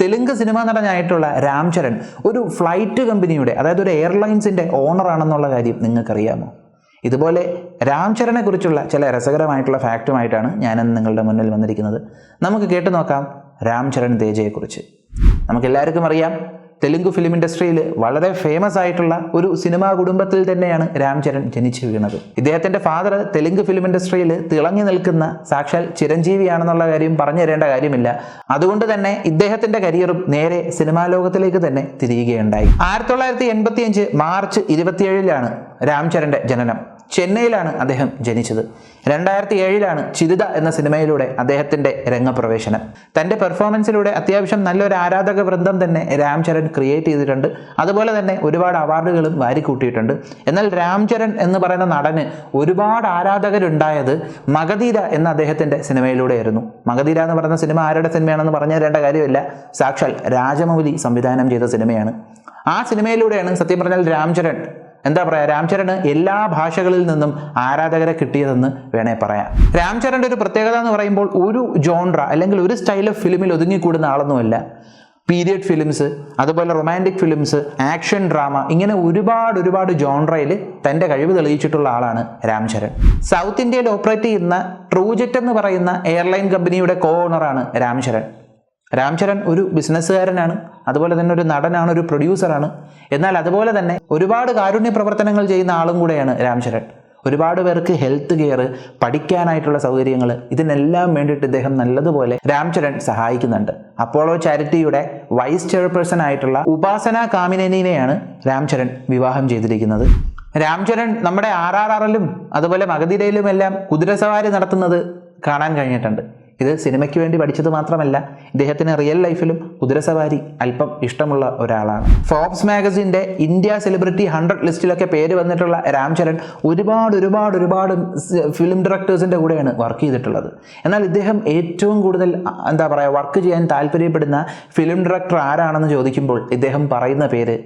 Telugu cinema നടനായിട്ടുള്ള രാം ചരൺ ഒരു flight കമ്പനിയുടെ അതായത് ഒരു എയർലൈൻസിന്റെ ഓണറാണെന്നുള്ള കാര്യം നിങ്ങൾക്കറിയാമോ? ഇതുപോലെ രാം ചരനെ കുറിച്ചുള്ള ചില രസകരമായിട്ടുള്ള ഫാക്റ്റുമായിട്ടാണ് ഞാനിന്ന് നിങ്ങളുടെ മുന്നിൽ വന്നിരിക്കുന്നത്. നമുക്ക് കേട്ടു നോക്കാം രാം ചരൺ തേജയെക്കുറിച്ച്. നമുക്കെല്ലാവർക്കും അറിയാം തെലുങ്ക് ഫിലിം ഇൻഡസ്ട്രിയിൽ വളരെ ഫേമസ് ആയിട്ടുള്ള ഒരു സിനിമാ കുടുംബത്തിൽ തന്നെയാണ് രാം ചരൺ ജനിച്ചു വീണത്. ഇദ്ദേഹത്തിന്റെ ഫാദർ തെലുങ്ക് ഫിലിം ഇൻഡസ്ട്രിയിൽ തിളങ്ങി നിൽക്കുന്ന സാക്ഷാൽ ചിരഞ്ജീവിയാണെന്നുള്ള കാര്യം പറഞ്ഞു തരേണ്ട കാര്യമില്ല. അതുകൊണ്ട് തന്നെ ഇദ്ദേഹത്തിന്റെ കരിയറും നേരെ സിനിമാ ലോകത്തിലേക്ക് തന്നെ തിരിയുകയുണ്ടായി. ആയിരത്തി തൊള്ളായിരത്തി എൺപത്തി അഞ്ച് മാർച്ച് ഇരുപത്തിയേഴിലാണ് രാം ചരന്റെ ജനനം. ചെന്നൈയിലാണ് അദ്ദേഹം ജനിച്ചത്. രണ്ടായിരത്തി ഏഴിലാണ് ചിരിത എന്ന സിനിമയിലൂടെ അദ്ദേഹത്തിന്റെ രംഗപ്രവേശനം. തന്റെ പെർഫോമൻസിലൂടെ അത്യാവശ്യം നല്ലൊരു ആരാധക വൃന്ദം തന്നെ രാം ചരൺ ക്രിയേറ്റ് ചെയ്തിട്ടുണ്ട്. അതുപോലെ തന്നെ ഒരുപാട് അവാർഡുകളും വാരിക്കൂട്ടിയിട്ടുണ്ട്. എന്നാൽ രാം ചരൺ എന്ന് പറയുന്ന നടന് ഒരുപാട് ആരാധകരുണ്ടായത് മഗധീര എന്ന അദ്ദേഹത്തിന്റെ സിനിമയിലൂടെയായിരുന്നു. മഗധീര എന്ന് പറയുന്ന സിനിമ ആരുടെ സിനിമയാണെന്ന് പറഞ്ഞു തരേണ്ട കാര്യമില്ല. സാക്ഷാൽ രാജമൗലി സംവിധാനം ചെയ്ത സിനിമയാണ്. ആ സിനിമയിലൂടെയാണ് സത്യം പറഞ്ഞാൽ രാം ചരൺ എന്താ പറയുക രാംചരണ് എല്ലാ ഭാഷകളിൽ നിന്നും ആരാധകരെ കിട്ടിയതെന്ന് വേണേ പറയാം. രാംചരന്റെ ഒരു പ്രത്യേകത എന്ന് പറയുമ്പോൾ ഒരു ജോൺറ അല്ലെങ്കിൽ ഒരു സ്റ്റൈൽ ഓഫ് ഫിലിമിൽ ഒതുങ്ങിക്കൂടുന്ന ആളൊന്നുമല്ല. പീരിയഡ് ഫിലിംസ് അതുപോലെ റൊമാന്റിക് ഫിലിംസ് ആക്ഷൻ ഡ്രാമ ഇങ്ങനെ ഒരുപാട് ഒരുപാട് ജോൺറയിൽ തന്റെ കഴിവ് തെളിയിച്ചിട്ടുള്ള ആളാണ് രാംചരൺ. സൗത്ത് ഇന്ത്യയിൽ ഓപ്പറേറ്റ് ചെയ്യുന്ന ട്രൂജെറ്റ് എന്ന് പറയുന്ന എയർലൈൻ കമ്പനിയുടെ കോ ഓണറാണ് രാംചരൺ. രാംചരൺ ഒരു ബിസിനസ്സുകാരനാണ് അതുപോലെ തന്നെ ഒരു നടനാണ് ഒരു പ്രൊഡ്യൂസറാണ്. എന്നാൽ അതുപോലെ തന്നെ ഒരുപാട് കാരുണ്യ പ്രവർത്തനങ്ങൾ ചെയ്യുന്ന ആളും കൂടെയാണ് രാംചരൺ. ഒരുപാട് പേർക്ക് ഹെൽത്ത് കെയർ പഠിക്കാനായിട്ടുള്ള സൗകര്യങ്ങൾ ഇതിനെല്ലാം വേണ്ടിയിട്ട് ഇദ്ദേഹം നല്ലതുപോലെ രാംചരൺ സഹായിക്കുന്നുണ്ട്. അപ്പോളോ ചാരിറ്റിയുടെ വൈസ് ചെയർപേഴ്സൺ ആയിട്ടുള്ള ഉപാസന കാമിനേനിനെയാണ് രാംചരൺ വിവാഹം ചെയ്തിരിക്കുന്നത്. രാംചരൺ നമ്മുടെ ആർ ആർ ആറിലും അതുപോലെ മകതിരയിലുമെല്ലാം കുതിരസവാരി നടത്തുന്നത് കാണാൻ കഴിഞ്ഞിട്ടുണ്ട്. ഇത് സിനിമയ്ക്ക് വേണ്ടി പഠിച്ചത് മാത്രമല്ല ഇദ്ദേഹത്തിന് റിയൽ ലൈഫിലും കുതിരസവാരി അല്പം ഇഷ്ടമുള്ള ഒരാളാണ്. ഫോബ്സ് മാഗസിന്റെ ഇന്ത്യ സെലിബ്രിറ്റി ഹൺഡ്രഡ് ലിസ്റ്റിലൊക്കെ പേര് വന്നിട്ടുള്ള രാംചരൺ ഒരുപാട് ഒരുപാട് ഒരുപാട് ഫിലിം ഡയറക്ടേഴ്സിന്റെ കൂടെയാണ് വർക്ക് ചെയ്തിട്ടുള്ളത്. എന്നാൽ ഇദ്ദേഹം ഏറ്റവും കൂടുതൽ എന്താ പറയുക വർക്ക് ചെയ്യാൻ താല്പര്യപ്പെടുന്ന ഫിലിം ഡയറക്ടർ ആരാണെന്ന് ചോദിക്കുമ്പോൾ ഇദ്ദേഹം പറയുന്ന പേര്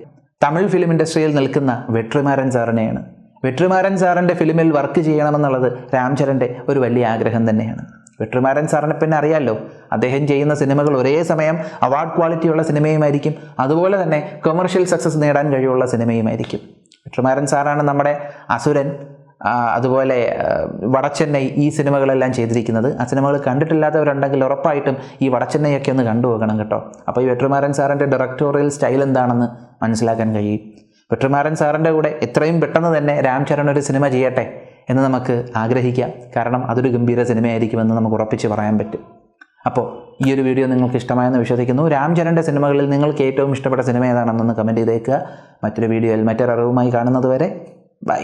തമിഴ് ഫിലിം ഇൻഡസ്ട്രിയിൽ നിൽക്കുന്ന വെട്രിമാരൻ സാറിനെയാണ്. വെട്രിമാരൻ സാറിന്റെ ഫിലിമിൽ വർക്ക് ചെയ്യണമെന്നുള്ളത് രാംചരന്റെ ഒരു വലിയ ആഗ്രഹം തന്നെയാണ്. വെട്രിമാരൻ സാറിനെ പിന്നെ അറിയാമല്ലോ അദ്ദേഹം ചെയ്യുന്ന സിനിമകൾ ഒരേ സമയം അവാർഡ് ക്വാളിറ്റിയുള്ള സിനിമയുമായിരിക്കും. അതുപോലെ തന്നെ കൊമേഴ്ഷ്യൽ സക്സസ് നേടാൻ കഴിവുള്ള സിനിമയുമായിരിക്കും. വെട്രിമാരൻ സാറാണ് നമ്മുടെ അസുരൻ അതുപോലെ വടച്ചെന്നൈ ഈ സിനിമകളെല്ലാം ചെയ്തിരിക്കുന്നത്. ആ സിനിമകൾ കണ്ടിട്ടില്ലാത്തവരുണ്ടെങ്കിൽ ഉറപ്പായിട്ടും ഈ വടച്ചെന്നൈയൊക്കെ ഒന്ന് കണ്ടുപോകണം കേട്ടോ. അപ്പോൾ ഈ വെട്രിമാരൻ സാറിന്റെ ഡയറക്ടോറിയൽ സ്റ്റൈൽ എന്താണെന്ന് മനസ്സിലാക്കാൻ കഴിയും. വെട്രിമാരൻ സാറിന്റെ കൂടെ എത്രയും പെട്ടെന്ന് തന്നെ രാംചരൺ ഒരു സിനിമ ചെയ്യട്ടെ. എന്ന് നമുക്ക് ആഗ്രഹിക്കാം. കാരണം അതൊരു ഗംഭീര സിനിമയായിരിക്കുമെന്ന് നമുക്ക് ഉറപ്പിച്ച് പറയാൻ പറ്റും. അപ്പോൾ ഈ ഒരു വീഡിയോ നിങ്ങൾക്ക് ഇഷ്ടമായെന്ന് വിശ്വസിക്കുന്നു. രാംചരന്റെ സിനിമകളിൽ നിങ്ങൾക്ക് ഏറ്റവും ഇഷ്ടപ്പെട്ട സിനിമ ഏതാണെന്നൊന്ന് കമന്റ് ചെയ്തേക്കുക. മറ്റൊരു വീഡിയോയിൽ മറ്റൊരു അറിവുമായി കാണുന്നത് വരെ ബൈ